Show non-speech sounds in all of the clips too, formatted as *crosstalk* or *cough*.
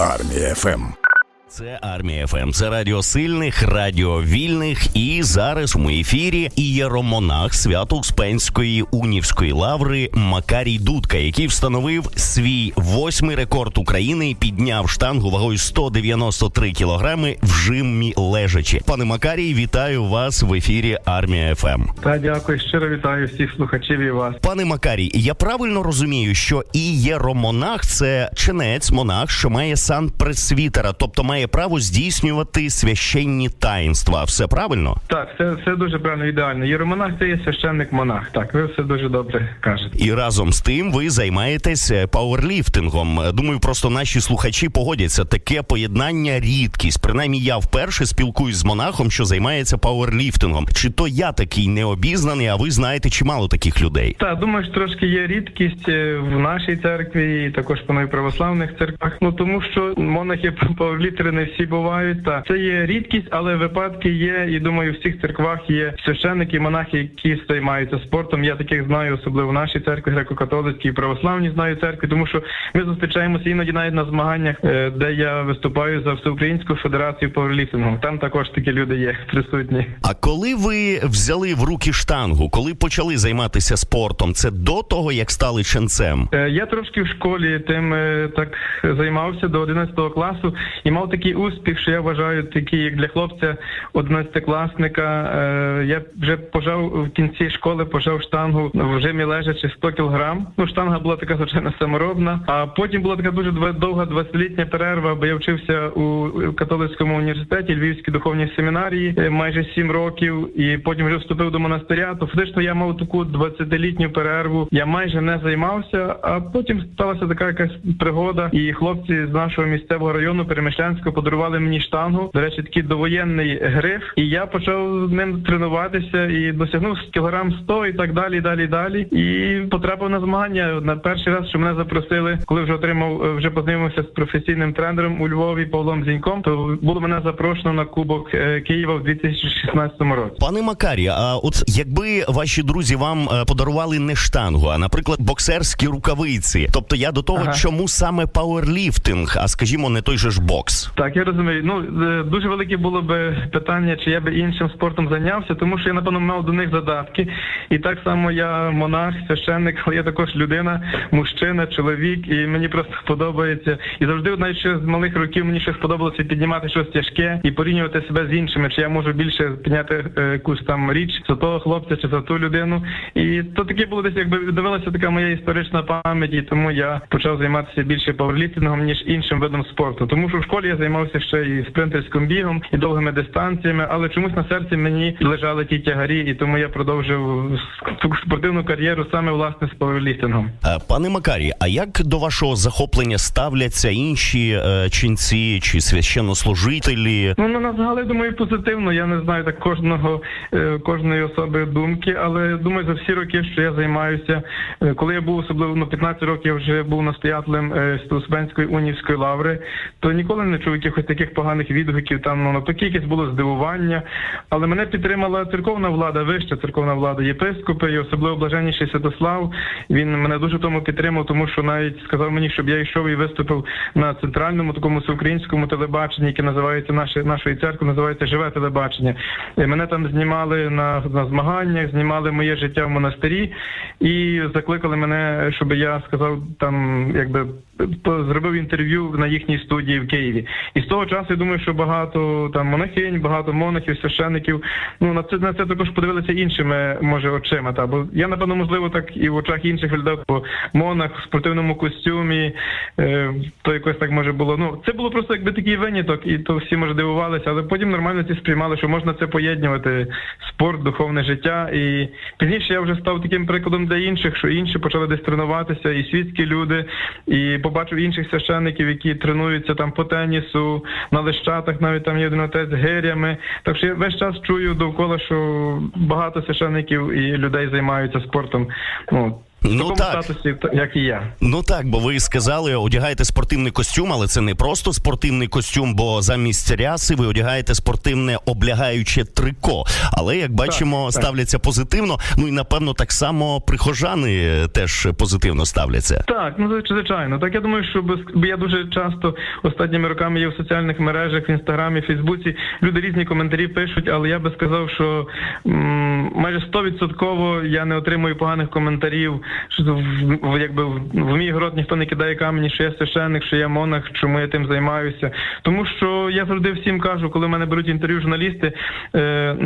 Армія ФМ. Це армія ФМ. Це радіо сильних, радіо вільних. І зараз в ефірі ієромонах Свято-Успенської унівської лаври Макарій Дудка, який встановив свій восьмий рекорд України, і підняв штангу вагою 193 кілограми в жиммі лежачі. Пане Макарій, вітаю вас в ефірі Армія ФМ. Та дякую, щиро вітаю всіх слухачів і вас. Пане Макарій, я правильно розумію, що ієромонах це чинець монах, що має сан пресвітера, тобто має право здійснювати священні таїнства. Все правильно? Так, це все дуже правильно, ідеально. Єромонах це є священник монах. Так, ви все дуже добре кажете. І разом з тим ви займаєтесь е, пауерліфтингом. Е, Думаю, просто наші слухачі погодяться. Таке поєднання рідкість. Принаймні, я вперше спілкуюсь з монахом, що займається пауерліфтингом. Чи то я такий необізнаний, а ви знаєте чимало таких людей? Так, думаю, що трошки є рідкість е, в нашій церкві і також по православних церквах. Ну тому що монахи *laughs* павлітери не всі бувають. Та це є рідкість, але випадки є. І думаю, в всіх церквах є священники, монахи, які займаються спортом. Я таких знаю, особливо в нашій церкві, греко-католицькій і православній знаю церкві, тому що ми зустрічаємося іноді навіть на змаганнях, е, де я виступаю за всеукраїнську федерацію пауерліфтингу. Там також такі люди є присутні. А коли ви взяли в руки штангу, коли почали займатися спортом, це до того як стали ченцем? Е, Я трошки в школі тим е, так займався до 11 класу і мав такий успіх, що я вважаю, такий як для хлопця 11-класника. Е, Я вже пожав в кінці школи, пожав штангу в жимі лежачи 100 кілограм. Ну штанга була така звичайно саморобна. А потім була така дуже довга 20-літня перерва, бо я вчився у католицькому університеті, Львівській духовній семінарії е, майже 7 років, і потім вже вступив до монастиря. То фактично я мав таку 20-літню перерву. Я майже не займався, а потім сталася така якась пригода, і хлопці з нашого місцевого району Перемишлянського подарували мені штангу. До речі, такий довоєнний гриф, і я почав з ним тренуватися і досягнув кілограм 100 і так далі, і далі, і далі. І потрапив на змагання на перший раз, що мене запросили, коли вже отримав, е, вже познайомився з професійним тренером у Львові Павлом Зіньком. То було мене запрошено на Кубок е, Києва в 2016 році. Пане Макарі, а от якби ваші друзі вам е, подарували не штангу, а наприклад, боксерські рукавиці, тобто я до того, Ага. чому саме пауерліфтинг, а скажімо, не той же ж бокс. Так, я розумію. Ну е, дуже велике було би питання, чи я би іншим спортом зайнявся, тому що я напевно мав до них задатки. І так само я монах, священник, але я також людина, мужчина, чоловік, і мені просто подобається. І завжди, навіть ще з малих років, мені ще сподобалося піднімати щось тяжке і порівнювати себе з іншими, чи я можу більше підняти е, якусь там річ за того хлопця чи за ту людину. І то таке було десь, якби дивилася така моя історична пам'ять, і тому я почав займатися більше пауерліфтингом, ніж іншим видом спорту. Тому що в школі я займався ще і спринтерським бігом, і довгими дистанціями, але чомусь на серці мені лежали ті тягарі, і тому я продовжив спортивну кар'єру саме власне з пауерліфтингом. Е, Пане Макарі, а як до вашого захоплення ставляться інші е, ченці чи священнослужителі? Ну на взагалі думаю позитивно. Я не знаю так кожного е, кожної особи думки, але думаю за всі роки, що я займаюся. е, Коли я був особливо ну, 15 років, я вже був настоятелем е, Стосбенської унівської лаври, то ніколи не чув якихось таких поганих відгуків. Там ну навпаки, якесь було здивування. Але мене підтримала церковна влада, вища церковна влада, єпископи, і особливо блаженніший Святослав. Він мене дуже в тому підтримав, тому що навіть сказав мені, щоб я йшов і виступив на центральному такому всеукраїнському телебаченні, яке називається наше нашої церкви, називається Живе телебачення. І мене там знімали на, на змаганнях, знімали моє життя в монастирі і закликали мене, щоб я сказав там, якби зробив інтерв'ю на їхній студії в Києві. І з того часу я думаю, що багато там монахинь, багато монахів, священників. Ну на це на це також подивилися іншими, може, очима. Та бо я напевно, можливо, так і в очах інших людей, бо монах в спортивному костюмі, е, то якось так може було. Ну це було просто якби такий виняток, і то всі може дивувалися, але потім нормально ці сприймали, що можна це поєднувати спорт, духовне життя. І пізніше я вже став таким прикладом для інших, що інші почали десь тренуватися, і світські люди, і побачив інших священників, які тренуються там по тенісу, на лещатах, навіть там є один отець гирями. Так що я весь час чую довкола, що багато священників і людей займаються спортом. Ну в Ну такому так. статусі, як і я. Ну так, бо ви сказали, одягаєте спортивний костюм, але це не просто спортивний костюм, бо замість ряси ви одягаєте спортивне облягаюче трико. Але як бачимо, так. ставляться позитивно. Ну і напевно так само прихожани теж позитивно ставляться. Так, ну звич- звичайно. Так я думаю, що без я дуже часто останніми роками є в соціальних мережах, в інстаграмі, Фейсбуці. Люди різні коментарі пишуть, але я би сказав, що м, майже стовідсотково я не отримую поганих коментарів. Що в, якби в, мій город ніхто не кидає камені, що я священник, що я монах, чому я тим займаюся. Тому що я завжди всім кажу, коли мене беруть інтерв'ю журналісти. Е,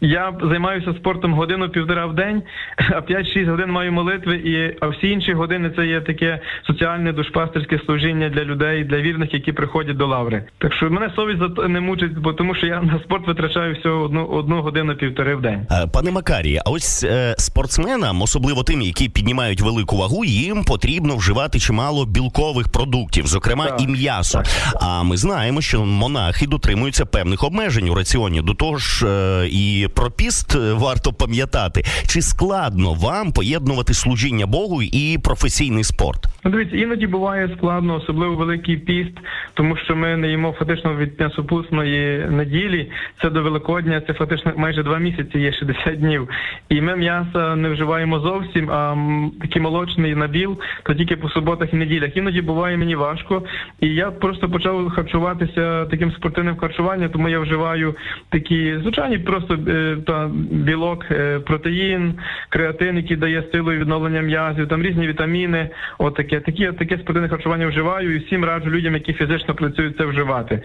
я займаюся спортом годину-півтора в день, а 5-6 годин маю молитви, і а всі інші години це є таке соціальне душпастерське служіння для людей, для вірних, які приходять до лаври. Так що мене совість не мучить, бо тому що я на спорт витрачаю всього одну одну годину півтори в день. Е, Пане Макарі, а ось е, спортсменам, особливо тим, які піднімають велику вагу, їм потрібно вживати чимало білкових продуктів, зокрема Так, і м'ясо. так. А ми знаємо, що монахи дотримуються певних обмежень у раціоні. До того ж, е, і про піст е, варто пам'ятати. Чи складно вам поєднувати служіння Богу і професійний спорт? Ну, дивіться, іноді буває складно, особливо великий піст, тому що ми не їмо фактично від м'ясопусної неділі. Це до Великодня, це фактично майже два місяці, є 60 днів. І ми м'яса не вживаємо зовсім, а такий молочний набіл, то тільки по суботах і неділях. Іноді буває мені важко. І я просто почав харчуватися таким спортивним харчуванням, тому я вживаю такі звичайні просто е, та білок, е, протеїн, креатин, який дає силу і відновлення м'язів, там різні вітаміни. От таке, таке спортивне харчування вживаю і всім раджу людям, які фізично працюють, це вживати.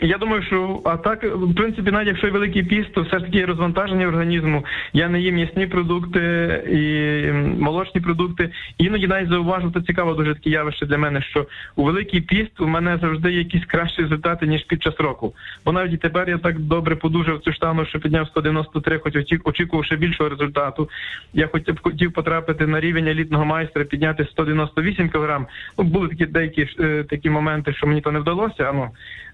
Я думаю, що а так, в принципі, навіть якщо великий піст, то все ж таки розвантаження організму. Я не їм м'ясні продукти і молочні продукти. Іноді навіть зауважу, це цікаво дуже таке явище для мене, що у великий піст у мене завжди якісь кращі результати, ніж під час року. Бо навіть і тепер я так добре подужав цю штану, що підняв 193, хоч очі- очікував ще більшого результату. Я хотів хотів потрапити на рівень елітного майстра, підняти 198 кг. Ну, були такі деякі е, такі моменти, що мені то не вдалося. Ну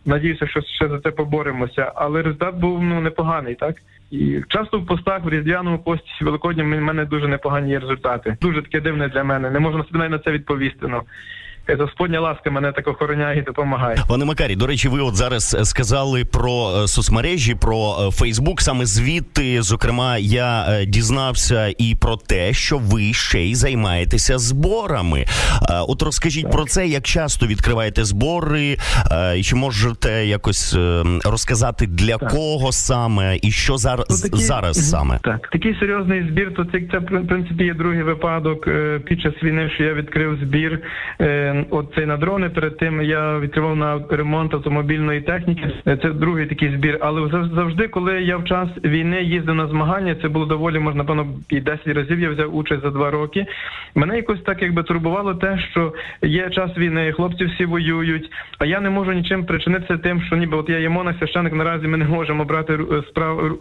надіюся, що ще за це поборемося. Але результат був ну непоганий, так і часто в постах в різдвяному пості великодні в мене дуже непогані результати. Дуже таке дивне для мене. Не можна собі на це відповісти. Ну Господня ласка мене так охороняє і допомагає. Пане Макарі, до речі, ви от зараз е, сказали про е, соцмережі, про е, Фейсбук. Саме звідти, зокрема, я дізнався і про те, що ви ще й займаєтеся зборами. От розкажіть про це, як часто відкриваєте збори, і чи можете якось розказати для Так. кого саме і що зараз Ну, такі- зараз саме? Так, такий серйозний збір, то це, це в принципі є другий випадок під час війни, що я відкрив збір. Е, от цей на дрони. Перед тим я відкривав на ремонт автомобільної техніки. Е, Це другий такий збір. Але завжди, коли я в час війни їздив на змагання, це було доволі можна напевно і 10 разів. Я взяв участь за два роки. Мене якось так якби турбувало те, що є час війни, хлопці всі воюють, а я не можу нічим причинитися тим, що ніби от я є монах, священик, наразі ми не можемо брати справ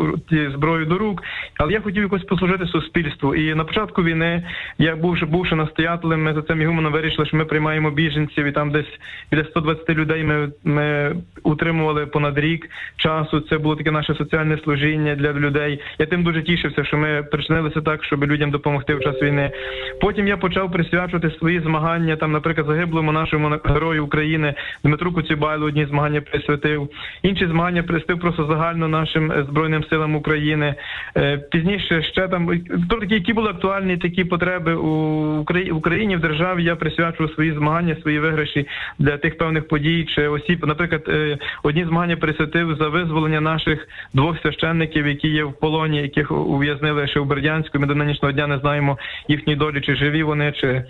зброю до рук. Але я хотів якось послужити суспільству. І на початку війни я бувши бувши настоятелем, ми за цим ігуменом вирішили, що ми приймаємо біженців, і там десь біля 120 людей ми, ми утримували понад рік часу. Це було таке наше соціальне служіння для людей. Я тим дуже тішився, що ми причинилися так, щоб людям допомогти в час війни. Потім я почав присвячувати свої змагання. Там, наприклад, загиблому нашому герою України Дмитру Коцюбайлу одні змагання присвятив. Інші змагання присвятив просто загально нашим збройним силам України. Е, Пізніше ще там такі, які були актуальні такі потреби у Україні в державі. Я присвячував свої змагання, свої виграші для тих певних подій чи осіб. Наприклад, е, одні змагання присвятив за визволення наших двох священників, які є в полоні, яких ув'язнили ще в Бердянську. Ми до нинішнього дня не знаємо їхньої долі, чи живі вони, чи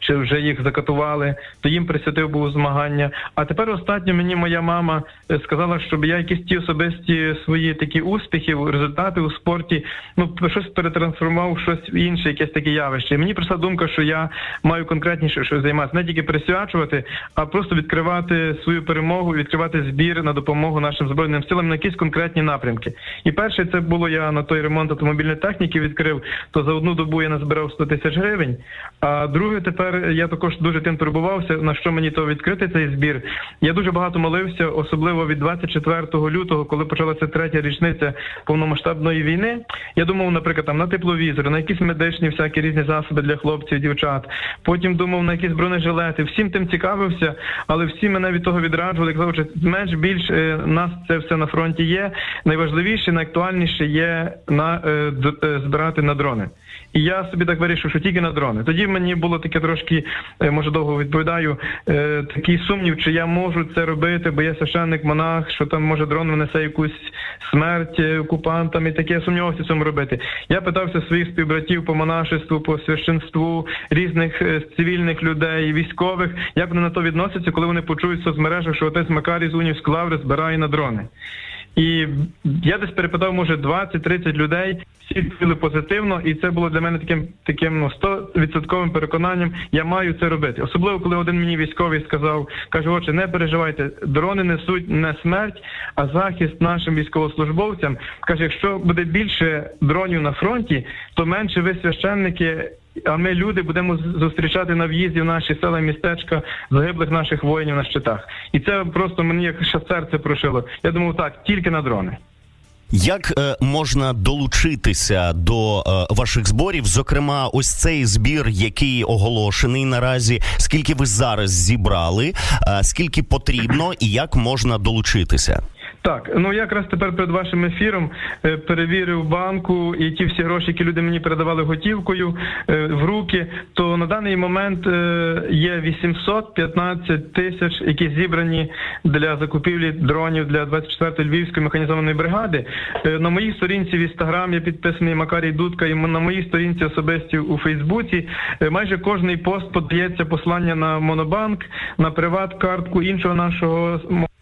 чи вже їх закатували, то їм присвятив був змагання. А тепер останньо мені моя мама е, сказала, щоб я якісь ті особисті свої такі успіхи, результати у спорті, ну щось перетрансформував, в щось інше, якесь таке явище. І мені прийшла думка, що я маю конкретніше щось займатися, не тільки присвячувати, а просто відкривати свою перемогу, відкривати збір на допомогу нашим збройним силам на якісь конкретні напрямки. І перше це було я на той ремонт автомобільної техніки відкрив, то за одну добу я назбирав 100 тисяч гривень. А друге тепер тепер я також дуже тим турбувався, на що мені то відкрити цей збір. Я дуже багато молився, особливо від 24 лютого, коли почалася третя річниця повномасштабної війни. Я думав, наприклад, там на тепловізори, на якісь медичні всякі різні засоби для хлопців, дівчат. Потім думав на якісь бронежилети. Всім тим цікавився, але всі мене від того відраджували. Казали, що менш більш е, нас це все на фронті є. Найважливіше, найактуальніше є на е, е, збирати на дрони. І я собі так вирішив, що тільки на дрони. Тоді мені було таке трошки, е, може довго відповідаю, е, такий сумнів, чи я можу це робити, бо я священник, монах, що там може дрон внесе якусь смерть е, окупантам і таке. Я сумнівався цьому робити. Я питався своїх співбратів по монашеству, по священству, різних цивільних людей, військових, як вони на то відносяться, коли вони почують в соцмережах, що отець Макарій з Унівської лаври збирає на дрони. І я десь перепитав, може, 20-30 людей, всі відповіли позитивно, і це було для мене таким таким ну 100% переконанням. Я маю це робити. Особливо, коли один мені військовий сказав, каже, отче, не переживайте, дрони несуть не смерть, а захист нашим військовослужбовцям. Каже, якщо буде більше дронів на фронті, то менше ви священники. А ми люди будемо зустрічати на в'їзді в наші села і містечка загиблих наших воїнів на щитах. І це просто мені як ще серце прошило. Я думав, так, тільки на дрони. Як е, можна долучитися до е, ваших зборів? Зокрема, ось цей збір, який оголошений наразі. Скільки ви зараз зібрали? Е, скільки потрібно, і як можна долучитися? Так, ну якраз тепер перед вашим ефіром е, перевірив банку і ті всі гроші, які люди мені передавали готівкою е, в руки. То на даний момент е, є 815 тисяч, які зібрані для закупівлі дронів для 24-ї львівської механізованої бригади. На моїй сторінці в інстаграм я підписаний Макарій Дудка, і на моїй сторінці особисті у Фейсбуці. майже кожний пост подається послання на монобанк, на приват-картку іншого нашого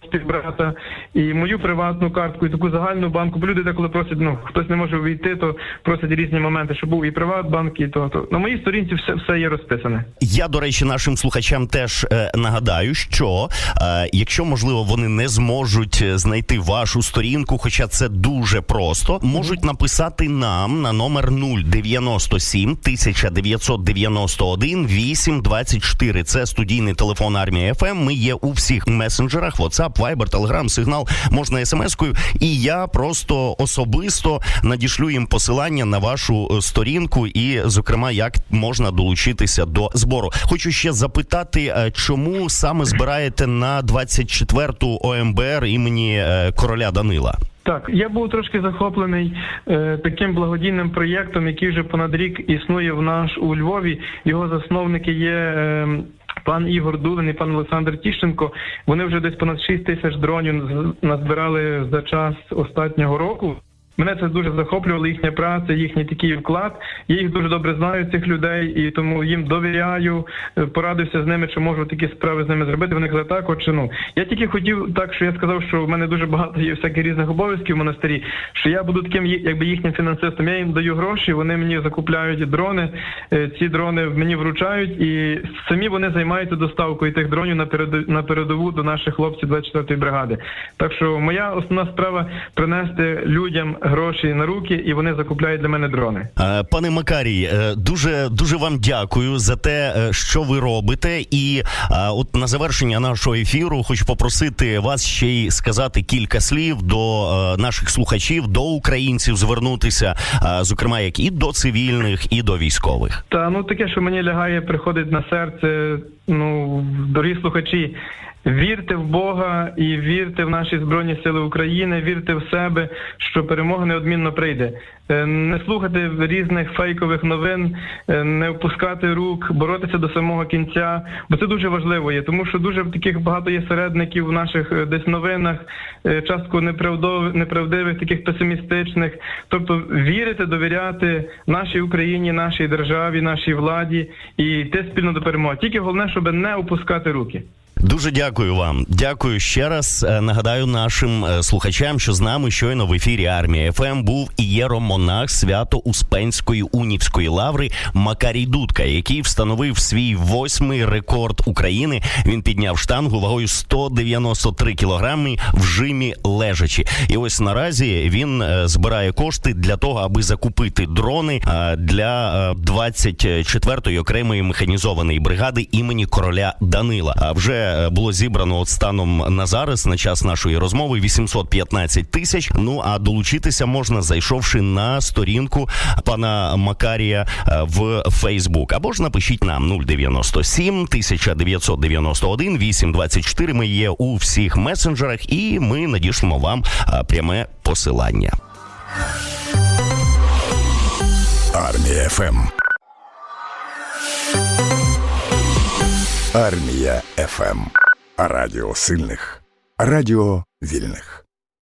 співбрата і мою приватну картку, і таку загальну банку. Бо люди деколи просять, ну хтось не може увійти, то просять різні моменти, щоб був і приватбанк, і то. то. На моїй сторінці все, все є розписане. Я, до речі, нашим слухачам теж е, нагадаю, що е, якщо можливо вони не зможуть е, знайти вашу сторінку, хоча це дуже просто, можуть написати нам на номер 097 1991 824. Це студійний телефон армії ФМ. Ми є у всіх месенджерах: WhatsApp, Viber, Telegram, Signal, можна смс-кою. І я просто особисто надішлю їм посилання на вашу е, сторінку, і, зокрема, як можна долучитися до збору. Хочу ще запитати, е, чому саме збираєте на 24-ту ОМБР імені е, короля Данила? Так, я був трошки захоплений е, таким благодійним проєктом, який вже понад рік існує в наш у Львові. Його засновники є. Е, Пан Ігор Дулин і пан Олександр Тіщенко. Вони вже десь понад 6 тисяч дронів назбирали за час останнього року. Мене це дуже захоплювало, їхня праця, їхній такий вклад. Я їх дуже добре знаю, цих людей, і тому їм довіряю, е, порадився з ними, чи можу такі справи з ними зробити. Вони казали, так, от ну. Я тільки хотів так, що я сказав, що в мене дуже багато є всяких різних обов'язків в монастирі, що я буду таким якби їхнім фінансистом. Я їм даю гроші, вони мені закупляють дрони, е, ці дрони мені вручають, і самі вони займаються доставкою тих дронів на передову до наших хлопців 24-ї бригади. Так що моя основна справа принести людям гроші на руки, і вони закупляють для мене дрони. Е, Пане Макарій, е, дуже дуже вам дякую за те, е, що ви робите. І от на завершення нашого ефіру хочу попросити вас ще й сказати кілька слів до наших слухачів, до українців, звернутися, зокрема, як і до цивільних, і до військових. Та ну таке, що мені лягає, приходить на серце. Ну, дорогі слухачі, вірте в Бога і вірте в наші збройні сили України, вірте в себе, що перемога неодмінно прийде. Е, Не слухати різних фейкових новин, е, не впускати рук, боротися до самого кінця, бо це дуже важливо є, тому що дуже таких багато є середників в наших е, десь новинах, частку неправдивих, таких песимістичних. Тобто вірити, довіряти нашій Україні, нашій державі, нашій владі і йти спільно до перемоги. Тільки головне, щоб не опускати руки. Дуже дякую вам. Дякую ще раз. Е, Нагадаю нашим е, слухачам, що з нами щойно в ефірі армія ФМ був ієромонах Свято-Успенської унівської лаври Макарій Дудка, який встановив свій восьмий рекорд України. Він підняв штангу вагою 193 кілограми в жимі лежачі. І ось наразі він е, збирає кошти для того, аби закупити дрони для е, 24-ї окремої механізованої бригади імені короля Данила. А вже було зібрано от станом на зараз, на час нашої розмови, 815 тисяч. Ну а долучитися можна, зайшовши на сторінку пана Макарія е, в Фейсбук. Або ж напишіть нам 097 1991 824. Ми є у всіх месенджерах, і ми надішлемо вам е, пряме посилання. Армія ФМ. Армія ФМ. Радіо сильних. Радіо вільних.